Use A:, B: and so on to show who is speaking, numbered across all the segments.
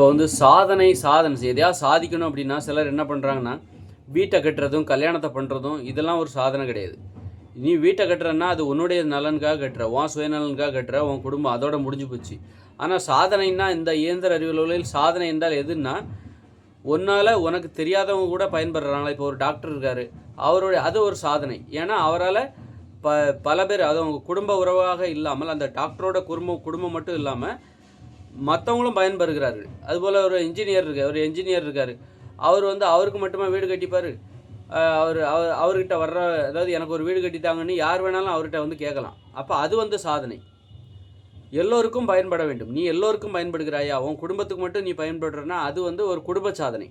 A: இப்போ வந்து சாதனை சாதனை. எதையாவது சாதிக்கணும் அப்படின்னா சிலர் என்ன பண்ணுறாங்கன்னா வீட்டை கட்டுறதும் கல்யாணத்தை பண்ணுறதும் இதெல்லாம் ஒரு சாதனை கிடையாது. நீ வீட்டை கட்டுறன்னா அது உன்னுடைய நலனுக்காக கட்டுற உன் சுயநலனுக்காக கட்டுற உன் குடும்பம் அதோட முடிஞ்சு போச்சு. ஆனால் சாதனைன்னா இந்த இயந்திர அறிவியல் சாதனை என்றால் எதுன்னா உன்னால் உனக்கு தெரியாதவங்க கூட பயன்படுறாங்களா இப்போ ஒரு டாக்டர் இருக்கார் அவருடைய அது ஒரு சாதனை. ஏன்னா அவரால் ப பல பேர் அது அவங்க குடும்ப உறவாக இல்லாமல் அந்த டாக்டரோட குடும்பம் குடும்பம் மட்டும் இல்லாமல் மற்றவங்களும் பயன்பெறுகிறார்கள். அதுபோல் ஒரு இன்ஜினியர் இருக்கார் ஒரு என்ஜினியர் இருக்கார். அவர் வந்து அவருக்கு மட்டுமா வீடு கட்டிப்பார்? அவர் அவர் அவர்கிட்ட வர்ற அதாவது எனக்கு ஒரு வீடு கட்டித்தாங்கன்னு யார் வேணாலும் அவர்கிட்ட வந்து கேட்கலாம். அப்போ அது வந்து சாதனை. எல்லோருக்கும் பயன்பட வேண்டும். நீ எல்லோருக்கும் பயன்படுகிறாயா? உன் குடும்பத்துக்கு மட்டும் நீ பயன்படுறனா? அது வந்து ஒரு குடும்ப சாதனை.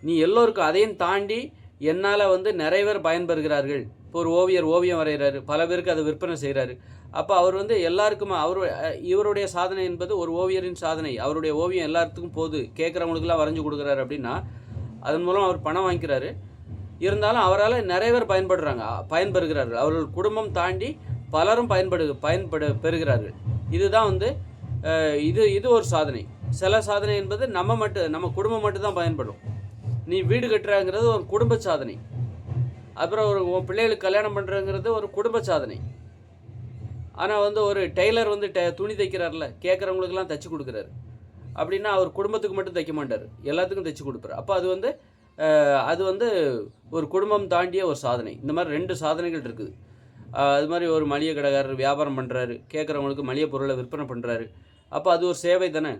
A: நீ எல்லோருக்கும் அதையும் தாண்டி என்னால் வந்து நிறைய பேர் பயன்பெறுகிறார்கள். இப்போ ஒரு ஓவியர் ஓவியம் வரைகிறாரு பல பேருக்கு அதை விற்பனை செய்கிறாரு அப்போ அவர் வந்து எல்லாருக்குமே அவர் இவருடைய சாதனை என்பது ஒரு ஓவியரின் சாதனை. அவருடைய ஓவியம் எல்லாத்துக்கும் போது கேட்குறவங்களுக்குலாம் வரைஞ்சு கொடுக்குறாரு அப்படின்னா அதன் மூலம் அவர் பணம் வாங்கிக்கிறாரு. இருந்தாலும் அவரால் நிறைய பேர் பயன்படுறாங்க பயன்பெறுகிறார்கள். அவர்கள் குடும்பம் தாண்டி பலரும் பயன்படு பயன்படு பெறுகிறார்கள். இதுதான் வந்து இது இது ஒரு சாதனை. சில சாதனை என்பது நம்ம மட்டும் நம்ம குடும்பம் மட்டும்தான் பயன்படும். நீ வீடு கட்டுறாங்கிறது ஒரு குடும்ப சாதனை. அப்புறம் ஒரு உன் பிள்ளைகளுக்கு கல்யாணம் பண்ணுறங்கிறது ஒரு குடும்ப சாதனை. ஆனால் வந்து ஒரு டெய்லர் வந்து டெ துணி தைக்கிறார்ல கேட்குறவங்களுக்கெல்லாம் தைச்சி கொடுக்குறாரு. அப்படின்னா அவர் குடும்பத்துக்கு மட்டும் தைக்க மாட்டார். எல்லாத்துக்கும் தைச்சி கொடுப்பாரு. அப்போ அது வந்து அது வந்து ஒரு குடும்பம் தாண்டிய ஒரு சாதனை. இந்த மாதிரி ரெண்டு சாதனைகள் இருக்குது. அது மாதிரி ஒரு மளிகை கடைக்காரர் வியாபாரம் பண்ணுறாரு கேட்குறவங்களுக்கு மளிகை பொருளை விற்பனை பண்ணுறாரு அப்போ அது ஒரு சேவை தானே.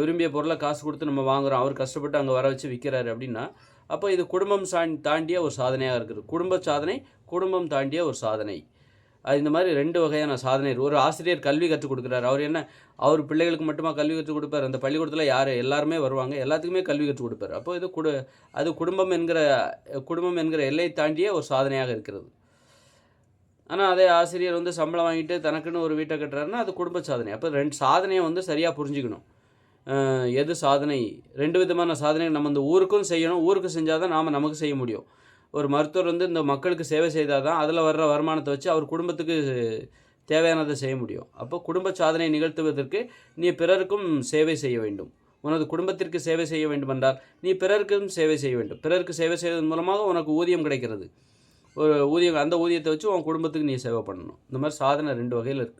A: விரும்பிய பொருளை காசு கொடுத்து நம்ம வாங்குறோம். அவர் கஷ்டப்பட்டு அங்கே வர வச்சு விற்கிறாரு அப்படின்னா அப்போ இது குடும்பம் சாண் தாண்டிய ஒரு சாதனையாக இருக்குது. குடும்ப சாதனை குடும்பம் தாண்டிய ஒரு சாதனை. அது இந்த மாதிரி ரெண்டு வகையான சாதனை ஒரு ஆசிரியர் கல்வி கற்றுக் கொடுக்குறாரு. அவர் என்ன அவர் பிள்ளைகளுக்கு மட்டுமா கல்வி கற்றுக் கொடுப்பார்? அந்த பள்ளிக்கூடத்தில் யார் எல்லாருமே வருவாங்க. எல்லாத்துக்குமே கல்வி கற்றுக் கொடுப்பார். அப்போ இது குடு அது குடும்பம் என்கிற குடும்பம் என்கிற எல்லை தாண்டிய ஒரு சாதனையாக இருக்கிறது. ஆனால் அதே ஆசிரியர் வந்து சம்பளம் வாங்கிட்டு தனக்குன்னு ஒரு வீட்டை கட்டுறாருன்னா அது குடும்ப சாதனை. அப்போ ரெண்டு சாதனையை வந்து சரியாக புரிஞ்சுக்கணும். எது சாதனை? ரெண்டு விதமான சாதனை நம்ம இந்த ஊருக்கும் செய்யணும் ஊருக்கு செஞ்சால் தான் நாம் நமக்கு செய்ய முடியும். ஒரு மருத்துவர் வந்து இந்த மக்களுக்கு சேவை செய்தால் தான் அதில் வர்ற வருமானத்தை வச்சு அவர் குடும்பத்துக்கு தேவையானதை செய்ய முடியும். அப்போ குடும்ப சாதனை நிகழ்த்துவதற்கு நீ பிறருக்கும் சேவை செய்ய வேண்டும். உனது குடும்பத்திற்கு சேவை செய்ய வேண்டுமென்றால் நீ பிறருக்கும் சேவை செய்ய வேண்டும். பிறருக்கு சேவை செய்வதன் மூலமாக உனக்கு ஊதியம் கிடைக்கிறது. ஒரு ஊதியம் அந்த ஊதியத்தை வச்சு உன் குடும்பத்துக்கு நீ சேவை பண்ணணும். இந்த மாதிரி சாதனை ரெண்டு வகையில் இருக்குது